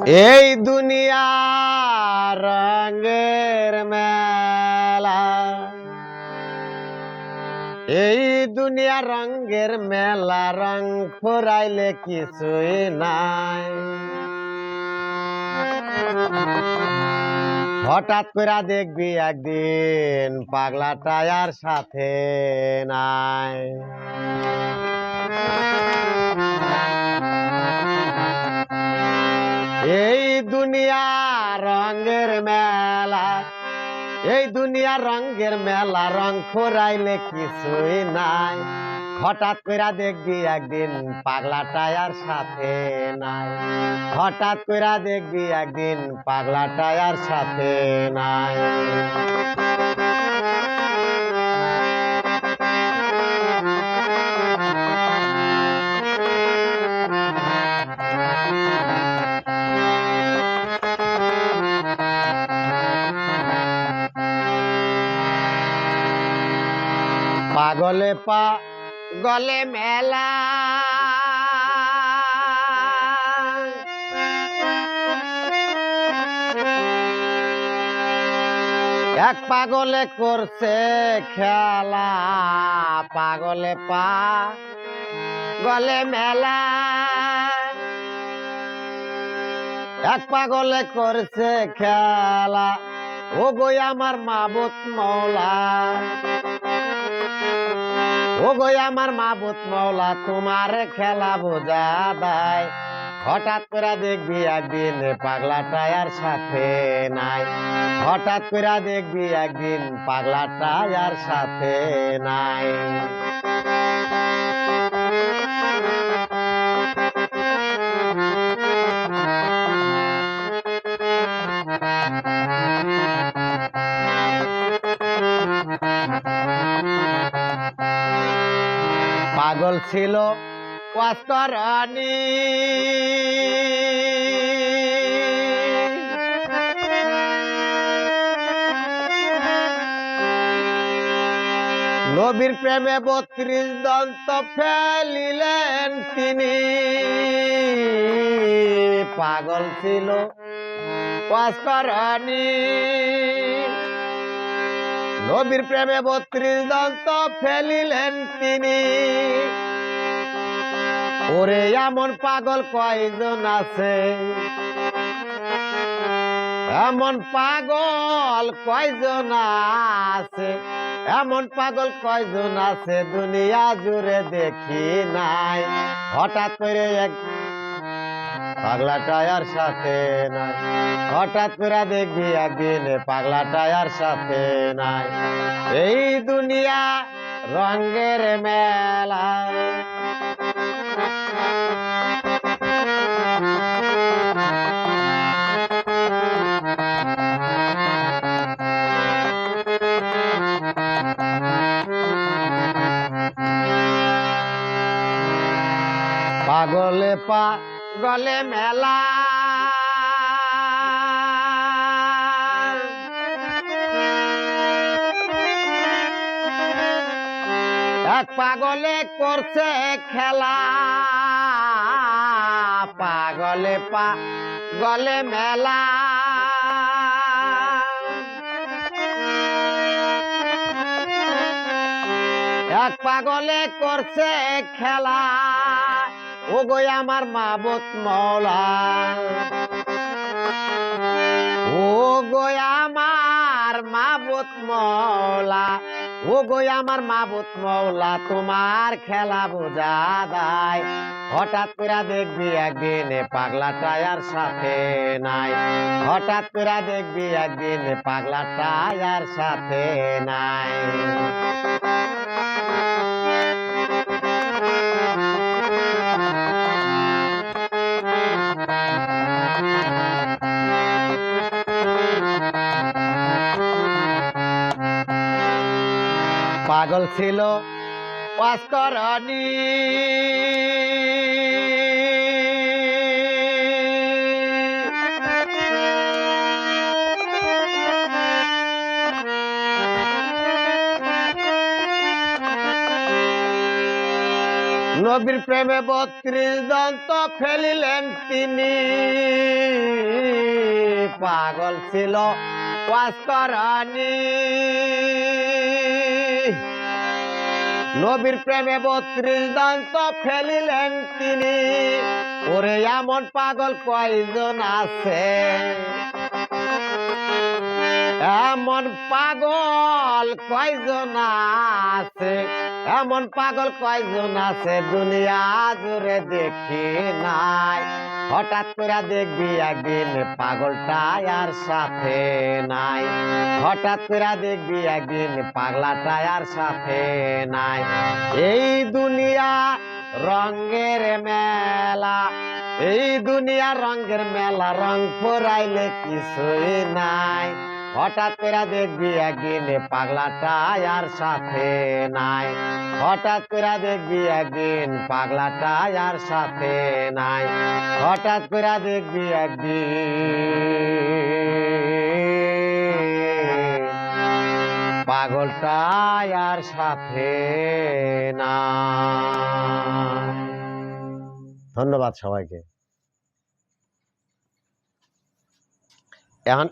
এই দুনিয়া রঙের মেলা। এই দুনিয়া রঙের মেলা, রং ফুরাইলে কিছুই নাই। হঠাৎ করে দেখবি একদিন পাগলা টায়ার সাথে নাই। দুনিয়া রঙের মেলা। এই দুনিয়া রঙের মেলা, রং খোরাইলে কিছুই নাই। হঠাৎ করে দেখবি একদিন পাগলা টায়ার সাথে নাই। হঠাৎ করে দেখবি একদিন পাগলা টায়ার সাথে নাই। পাগলে পা গলে মেলা। এক পাগলে করছে খেলা পাগলে পা। গলে মেলা। এক পাগলে করছে খেলা ও গই আমার মাবুত মৌলা। ও গই আমার মাবুত মৌলা তোমার খেলা বোঝা দায়। হঠাৎ করে দেখবি একদিন পাগলা টায়ার সাথে নাই। হঠাৎ করে দেখবি একদিন পাগলা টায়ার সাথে নাই। পাগল ছিল। ওয়াস্তরানি নবীর প্রেমে বত্রিশ দন্ত ফেলিলেন তিনি। পাগল ছিল। ওয়াস্তরানি নবীর প্রেমে বত্রিশ দন্ত ফেলিলেন তিনি। ওরে, এমন পাগল কয়জন আছে? এমন পাগল কয়জন আছে? এমন পাগল কয়জন আছে? দুনিয়া জুড়ে দেখি নাই। হঠাৎ করে এক পাগলা টায়ার সাথে নাই। হঠাৎ করে দেখবি একদিন পাগলা টায়ার সাথে নাই। এই দুনিয়া রঙের মেলা। পাগলে পা গলে মেলা। এক পাগলে করছে খেলা। পাগলে পা গলে মেলা। এক পাগলে করছে খেলা। ও আমার মাবত মৌলা ও আমার মাবত মৌলা ও গই আমার মাবত মৌলা তোমার খেলা বোঝা দায় হঠাৎ করে দেখবি একদিন পাগলা টায়ার সাথে নাই। হঠাৎ করে দেখবি একদিন পাগলা টায়ার সাথে নাই। পাগল ছিল। নবীর প্রেমে বত্রিশ দন্ত ফেলিলেন তিনি। পাগল ছিল। করানি। নবীর প্রেমে বত্রিশ দান্ত ফেলিলেন তিনি। ওরে এমন পাগল কয়জন আছে? এমন পাগল কয়জন আছে? এমন পাগল কয়জন আছে? দুনিয়া জুড়ে দেখি নাই। হঠাৎ করে দেখবি একদিন পাগলটা আর সাথে নাই। হঠাৎ করে দেখবি একদিন পাগলাটা আর সাথে নাই। এই দুনিয়া রঙের মেলা, এই দুনিয়া রঙের মেলা, রং পরাইলে কিছুই নাই। হঠাৎ করে দেখবি একদিন পাগলাটা আর সাথে নাই। হঠাৎ করে দেখবি একদিন পাগলাটা আর সাথে নাই। হঠাৎ করে দেখবি একদিন পাগলটা আর সাথে না ধন্যবাদ সবাইকে। এখন